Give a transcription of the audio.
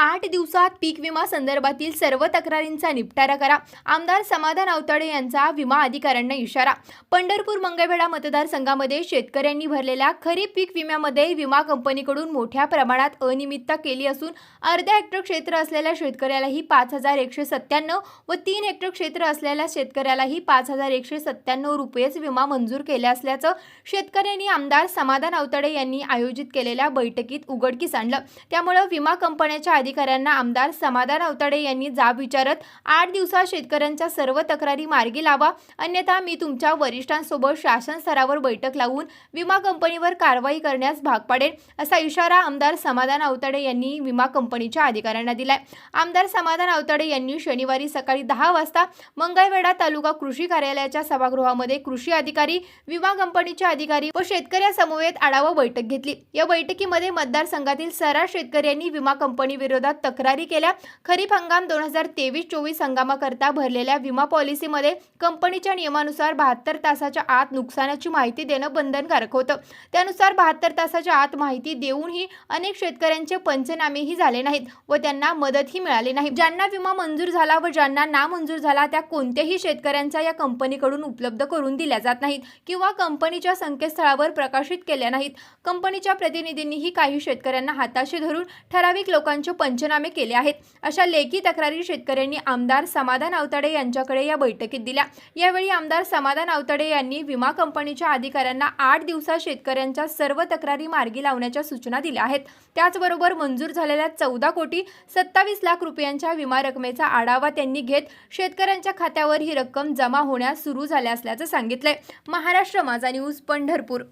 आठ दिवसात पीक विमा संदर्भातील सर्व तक्रारींचा निपटारा करा. आमदार समाधान अवतडे यांचा विमा अधिकाऱ्यांना इशारा. पंढरपूर मंगळवेढा मतदारसंघामध्ये शेतकऱ्यांनी भरलेल्या खरीप पीक विम्यामध्ये विमा कंपनीकडून मोठ्या प्रमाणात अनियमितता केली असून अर्ध्या हेक्टर क्षेत्र असलेल्या शेतकऱ्यालाही पाच हजार एकशे सत्त्याण्णव व तीन हेक्टर क्षेत्र असलेल्या शेतकऱ्यालाही पाच हजार एकशे सत्त्याण्णव रुपयेच विमा मंजूर केल्या असल्याचं शेतकऱ्यांनी आमदार समाधान अवतडे यांनी आयोजित केलेल्या बैठकीत उघडकीस आणलं. त्यामुळं विमा कंपन्याच्या अधिकाऱ्यांना आमदार समाधान अवताडे यांनी जाब विचारत आठ दिवसात शेतकऱ्यांच्या सर्व तक्रारी मार्गी लावा. अन्यथा मी तुमच्या वरिष्ठांसोबत शासन स्तरावर बैठक लावून विमा कंपनीवर कारवाई करण्यास भाग पाडेल असा इशारा आमदार समाधान अवताडे यांनी विमा कंपनीच्या अधिकाऱ्यांना दिलाय. आमदार समाधान अवताडे यांनी शनिवारी सकाळी दहा वाजता मंगळवेढा तालुका कृषी कार्यालयाच्या सभागृहामध्ये कृषी अधिकारी विमा कंपनीचे अधिकारी व शेतकऱ्यासमवेत आढावा बैठक घेतली. या बैठकीमध्ये मतदारसंघातील सरास शेतकऱ्यांनी विमा कंपनी विरोधात तक्रारी केल्या. खरीप हंगाम दोन हजार तेवीस चोवीस हंगामाकरता भरलेल्या विमा पॉलिसीमध्ये कंपनीच्या नियमानुसार बहात्तर तासाच्या आत नुकसानाची माहिती देणं बंधनकारक होतं. त्यानुसार बहात्तर तासाच्या आत माहिती देऊनही अनेक शेतकऱ्यांचे पंचनामेही झाले नाहीत व त्यांना मदतही मिळाली नाही. ज्यांना विमा मंजूर झाला व ज्यांना नामंजूर झाला त्या कोणत्याही शेतकऱ्यांचा या कंपनीकडून उपलब्ध करून दिल्या जात नाहीत किंवा कंपनीच्या संकेतस्थळावर प्रकाशित केल्या नाहीत. कंपनीच्या प्रतिनिधींनीही काही शेतकऱ्यांना हाताशी धरून ठराविक लोकांचे पंचनामे केले आहेत. अशा लेखी तक्रारी शेतकऱ्यांनी आमदार समाधान आवताडे यांच्याकडे या बैठकीत दिल्या. यावेळी आमदार समाधान आवताडे यांनी विमा कंपनीच्या अधिकाऱ्यांना आठ दिवसात शेतकऱ्यांच्या सर्व तक्रारी मार्गी लावण्याच्या सूचना दिल्या आहेत. त्याचबरोबर मंजूर झालेल्या चौदा कोटी सत्तावीस लाख रुपयांच्या विमा रकमेचा आढावा त्यांनी घेत शेतकऱ्यांच्या खात्यावर ही रक्कम जमा होण्यास सुरू झाल्या असल्याचं सांगितलंय. महाराष्ट्र माझा न्यूज पंढरपूर.